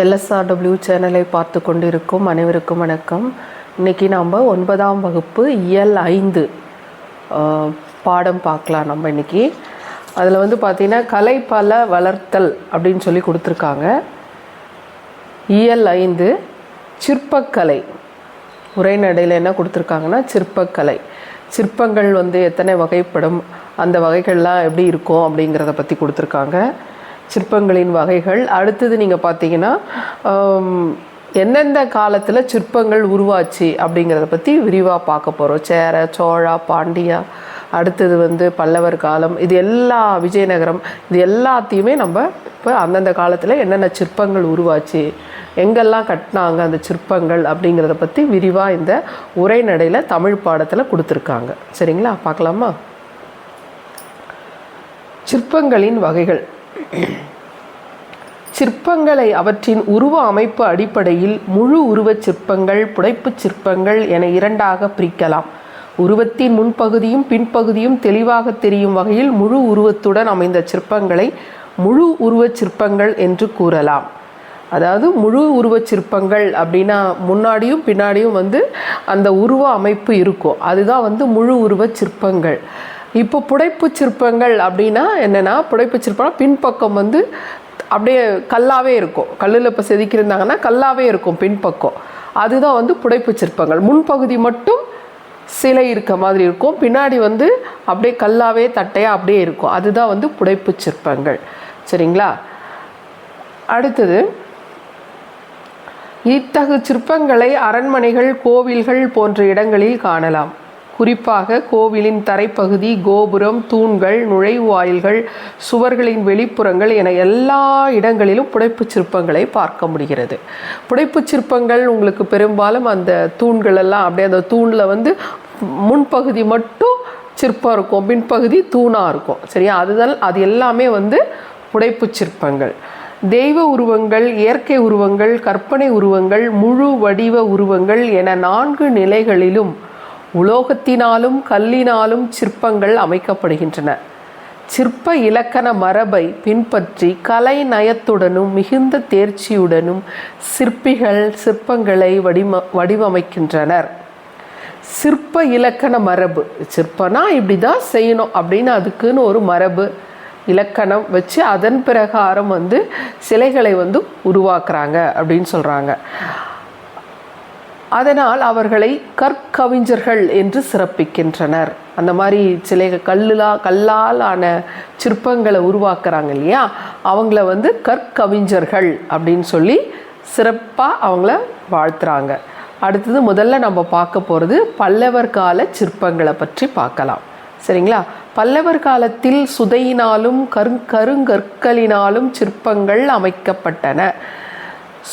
LSRW சேனலை பார்த்து கொண்டிருக்கும் அனைவருக்கும் வணக்கம். இன்றைக்கி நாம் ஒன்பதாம் வகுப்பு இயல் ஐந்து பாடம் பார்க்கலாம் நம்ம இன்னைக்கு. அதில் வந்து பார்த்திங்கன்னா கலை பல வளர்த்தல் அப்படின்னு சொல்லி கொடுத்துருக்காங்க. இயல் ஐந்து சிற்பக்கலை. உரைநடையில் என்ன கொடுத்துருக்காங்கன்னா சிற்பக்கலை. சிற்பங்கள் வந்து எத்தனை வகைப்படும் அந்த வகைகள்லாம் எப்படி இருக்கும் அப்படிங்கிறத பற்றி கொடுத்துருக்காங்க. சிற்பங்களின் வகைகள். அடுத்தது நீங்கள் பார்த்தீங்கன்னா எந்தெந்த காலத்தில் சிற்பங்கள் உருவாச்சு அப்படிங்கிறத பற்றி விரிவாக பார்க்க போகிறோம் சேர சோழா பாண்டியா அடுத்தது வந்து பல்லவர் காலம். இது எல்லா விஜயநகரம் இது எல்லாத்தையுமே நம்ம இப்போ அந்தந்த காலத்தில் என்னென்ன சிற்பங்கள் உருவாச்சு எங்கெல்லாம் கட்டினாங்க அந்த சிற்பங்கள் அப்படிங்கிறத பற்றி விரிவாக இந்த உரைநடையில் தமிழ் பாடத்தில் கொடுத்துருக்காங்க. சரிங்களா? பார்க்கலாமா? சிற்பங்களின் வகைகள். சிற்பங்களை அவற்றின் உருவ அமைப்பு அடிப்படையில் முழு உருவச் சிற்பங்கள் புடைப்புச் சிற்பங்கள் என இரண்டாக பிரிக்கலாம். உருவத்தின் முன்பகுதியும் பின்பகுதியும் தெளிவாக தெரியும் வகையில் முழு உருவத்துடன் அமைந்த சிற்பங்களை முழு உருவச் சிற்பங்கள் என்று கூறலாம். அதாவது முழு உருவச் சிற்பங்கள் அப்படின்னா முன்னாடியும் பின்னாடியும் வந்து அந்த உருவ அமைப்பு இருக்கும். அதுதான் வந்து முழு உருவச் சிற்பங்கள். இப்போ புடைப்பு சிற்பங்கள் அப்படின்னா என்னென்னா புடைப்பு சிற்பம்னா பின்பக்கம் வந்து அப்படியே கல்லாவே இருக்கும். கல்லில் இப்போ செதுக்கியிருந்தாங்கன்னா கல்லாகவே இருக்கும் பின்பக்கம். அதுதான் வந்து புடைப்பு சிற்பங்கள். முன்பகுதி மட்டும் சிலை இருக்க மாதிரி இருக்கும். பின்னாடி வந்து அப்படியே கல்லாவே தட்டையாக அப்படியே இருக்கும். அதுதான் வந்து புடைப்பு சிற்பங்கள். சரிங்களா? அடுத்தது இத்தகு சிற்பங்களை அரண்மனைகள் கோவில்கள் போன்ற இடங்களில் காணலாம். குறிப்பாக கோவிலின் தரைப்பகுதி கோபுரம் தூண்கள் நுழைவாயில்கள் சுவர்களின் வெளிப்புறங்கள் என எல்லா இடங்களிலும் புடைப்புச் சிற்பங்களை பார்க்க முடிகிறது. புடைப்புச் சிற்பங்கள் உங்களுக்கு பெரும்பாலும் அந்த தூண்கள் எல்லாம் அப்படியே அந்த தூணில் வந்து முன்பகுதி மட்டும் சிற்பம் இருக்கும் பின்பகுதி தூணாக இருக்கும். சரியா? அதுதான் அது எல்லாமே வந்து புடைப்புச் சிற்பங்கள். தெய்வ உருவங்கள் இயற்கை உருவங்கள் கற்பனை உருவங்கள் முழு வடிவ உருவங்கள் என நான்கு நிலைகளிலும் உலோகத்தினாலும் கல்லினாலும் சிற்பங்கள் அமைக்கப்படுகின்றன. சிற்ப இலக்கண மரபை பின்பற்றி கலை நயத்துடனும் மிகுந்த தேர்ச்சியுடனும் சிற்பிகள் சிற்பங்களை வடிவ வடிவமைக்கின்றனர். சிற்ப இலக்கண மரபு சிற்பனா இப்படி தான் செய்யணும் அப்படின்னு அதுக்குன்னு ஒரு மரபு இலக்கணம் வச்சு அதன் பிரகாரம் வந்து சிலைகளை வந்து உருவாக்குறாங்க அப்படின்னு சொல்கிறாங்க அதனால் அவர்களை கற்கவிஞர்கள் என்று சிறப்பிக்கின்றனர். அந்த மாதிரி சிலை கல்லுலா கல்லால் ஆன சிற்பங்களை உருவாக்குறாங்க இல்லையா? அவங்கள வந்து கற்கவிஞர்கள் அப்படின்னு சொல்லி சிறப்பாக அவங்கள வாழ்த்துறாங்க. அடுத்தது முதல்ல நம்ம பார்க்க போகிறது பல்லவர் கால சிற்பங்களை பற்றி பார்க்கலாம். சரிங்களா? பல்லவர் காலத்தில் சுதையினாலும் கரு கருங்கற்களினாலும் சிற்பங்கள் அமைக்கப்பட்டன.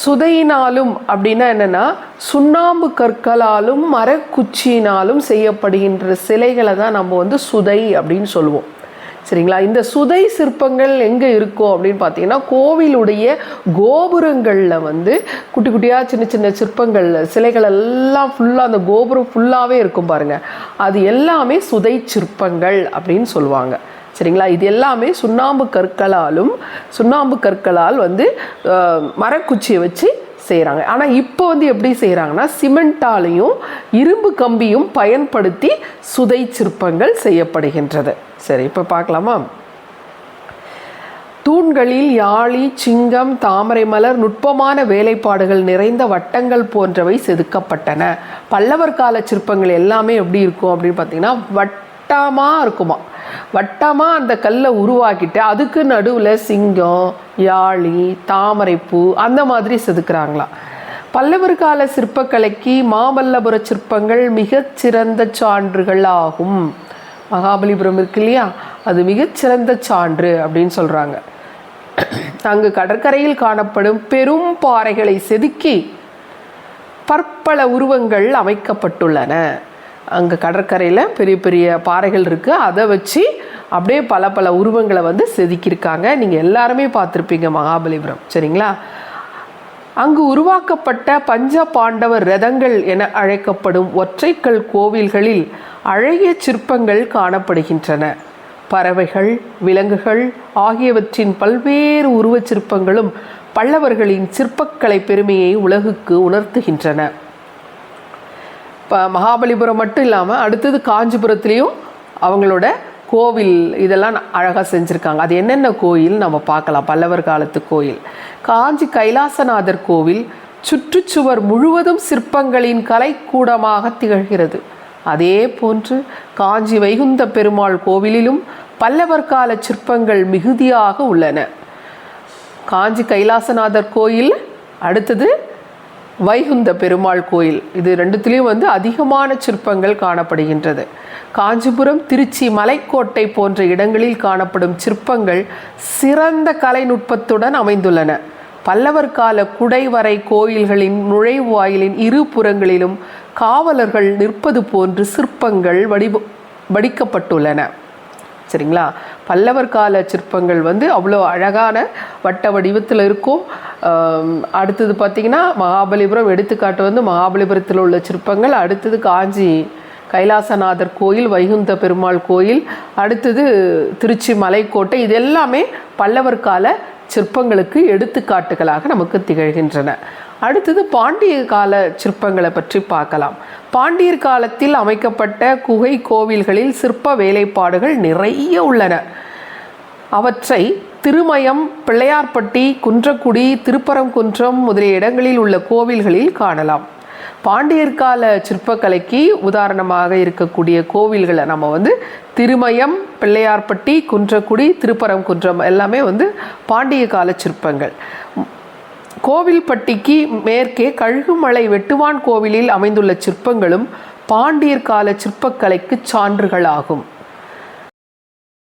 சுதையினாலும் அப்படின்னா என்னென்னா சுண்ணாம்பு கற்களாலும் மரக்குச்சியினாலும் செய்யப்படுகின்ற சிலைகளை தான் நம்ம வந்து சுதை அப்படின்னு சொல்லுவோம். சரிங்களா? இந்த சுதை சிற்பங்கள் எங்கே இருக்கும் அப்படின்னு பார்த்தீங்கன்னா கோவிலுடைய கோபுரங்களில் வந்து குட்டி குட்டியாக சின்ன சின்ன சிற்பங்கள் சிலைகள் எல்லாம் ஃபுல்லாக அந்த கோபுரம் ஃபுல்லாகவே இருக்கும் பாருங்கள் அது எல்லாமே சுதை சிற்பங்கள் அப்படின்னு சொல்லுவாங்க. சரிங்களா? இது எல்லாமே சுண்ணாம்பு கற்களாலும் சுண்ணாம்பு கற்களால் வந்து மரக்குச்சியை வச்சு செய்கிறாங்க ஆனால் இப்போ வந்து எப்படி செய்கிறாங்கன்னா சிமெண்டாலையும் இரும்பு கம்பியும் பயன்படுத்தி சுதை சிற்பங்கள் செய்யப்படுகின்றது. சரி இப்போ பார்க்கலாமா? தூண்களில் யாழி சிங்கம் தாமரை மலர் நுட்பமான வேலைப்பாடுகள் நிறைந்த வட்டங்கள் போன்றவை செதுக்கப்பட்டன. பல்லவர் கால சிற்பங்கள் எல்லாமே எப்படி இருக்கும் அப்படின்னு பார்த்தீங்கன்னா வட்டமாக இருக்குமா? வட்டமாக அந்த கல்லை உருவாக்கிட்டு அதுக்கு நடுவில் சிங்கம் யாழி தாமரைப்பூ அந்த மாதிரி செதுக்கிறாங்களா. பல்லவர் கால சிற்பக்கலைக்கு மாமல்லபுர சிற்பங்கள் மிகச்சிறந்த சான்றுகள் ஆகும். மகாபலிபுரம் இருக்கு இல்லையா? அது மிகச்சிறந்த சான்று அப்படின்னு சொல்கிறாங்க அங்கு கடற்கரையில் காணப்படும் பெரும் பாறைகளை செதுக்கி பற்பல உருவங்கள் அமைக்கப்பட்டுள்ளன. அங்கே கடற்கரையில் பெரிய பெரிய பாறைகள் இருக்குது அதை வச்சு அப்படியே பல பல உருவங்களை வந்து செதுக்கியிருக்காங்க. நீங்கள் எல்லாருமே பார்த்துருப்பீங்க மகாபலிபுரம். சரிங்களா? அங்கு உருவாக்கப்பட்ட பஞ்ச பாண்டவர் ரதங்கள் என அழைக்கப்படும் ஒற்றைக்கல் கோவில்களில் அழகிய சிற்பங்கள் காணப்படுகின்றன. பறவைகள் விலங்குகள் ஆகியவற்றின் பல்வேறு உருவச் சிற்பங்களும் பல்லவர்களின் சிற்பக்கலை பெருமையை உலகுக்கு உணர்த்துகின்றன. மகாபலிபுரம் மட்டும் இல்லாமல் அடுத்தது காஞ்சிபுரத்துலேயும் அவங்களோட கோவில் இதெல்லாம் அழகாக செஞ்சுருக்காங்க. அது என்னென்ன கோயில்? நம்ம பார்க்கலாம். பல்லவர் காலத்து கோயில். காஞ்சி கைலாசநாதர் கோவில் சுற்றுச்சுவர் முழுவதும் சிற்பங்களின் கலைக்கூடமாக திகழ்கிறது. அதே போன்று காஞ்சி வைகுந்த பெருமாள் கோவிலிலும் பல்லவர் கால சிற்பங்கள் மிகுதியாக உள்ளன. காஞ்சி கைலாசநாதர் கோயில் அடுத்தது வைகுந்த பெருமாள் கோயில். இது ரெண்டுத்துலேயும் வந்து அதிகமான சிற்பங்கள் காணப்படுகின்றது. காஞ்சிபுரம் திருச்சி மலைக்கோட்டை போன்ற இடங்களில் காணப்படும் சிற்பங்கள் சிறந்த கலைநுட்பத்துடன் அமைந்துள்ளன. பல்லவர் கால குடைவரை கோயில்களின் நுழைவாயிலின் இரு புறங்களிலும் காவலர்கள் நிற்பது போன்று சிற்பங்கள் வடிவ வடிக்கப்பட்டுள்ளன. சரிங்களா? பல்லவர் கால சிற்பங்கள் வந்து அவ்வளோ அழகான வட்ட வடிவத்தில் இருக்கும். அடுத்தது பார்த்திங்கன்னா மகாபலிபுரம் எடுத்துக்காட்டு வந்து மகாபலிபுரத்தில் உள்ள சிற்பங்கள். அடுத்தது காஞ்சி கைலாசநாதர் கோயில் வைகுந்த பெருமாள் கோயில். அடுத்தது திருச்சி மலைக்கோட்டை. இது எல்லாமே பல்லவர் கால சிற்பங்களுக்கு எடுத்துக்காட்டுகளாக நமக்கு திகழ்கின்றன. அடுத்தது பாண்டிய கால சிற்பங்களை பற்றி பார்க்கலாம். பாண்டியர் காலத்தில் அமைக்கப்பட்ட குகை கோவில்களில் சிற்ப வேலைப்பாடுகள் நிறைய உள்ளன. அவற்றை திருமயம் பிள்ளையார்பட்டி குன்றக்குடி திருப்பரங்குன்றம் முதலிய இடங்களில் உள்ள கோவில்களில் காணலாம். பாண்டியர் கால சிற்பக்கலைக்கு உதாரணமாக இருக்கக்கூடிய கோவில்களை நம்ம வந்து திருமயம் பிள்ளையார்பட்டி குன்றக்குடி திருப்பரங்குன்றம் எல்லாமே வந்து பாண்டிய கால சிற்பங்கள். கோவில்பட்டிக்கு மேற்கே கழுகுமலை வெட்டுவான் கோவிலில் அமைந்துள்ள சிற்பங்களும் பாண்டியர் கால சிற்பக்கலைக்கு சான்றுகளாகும்.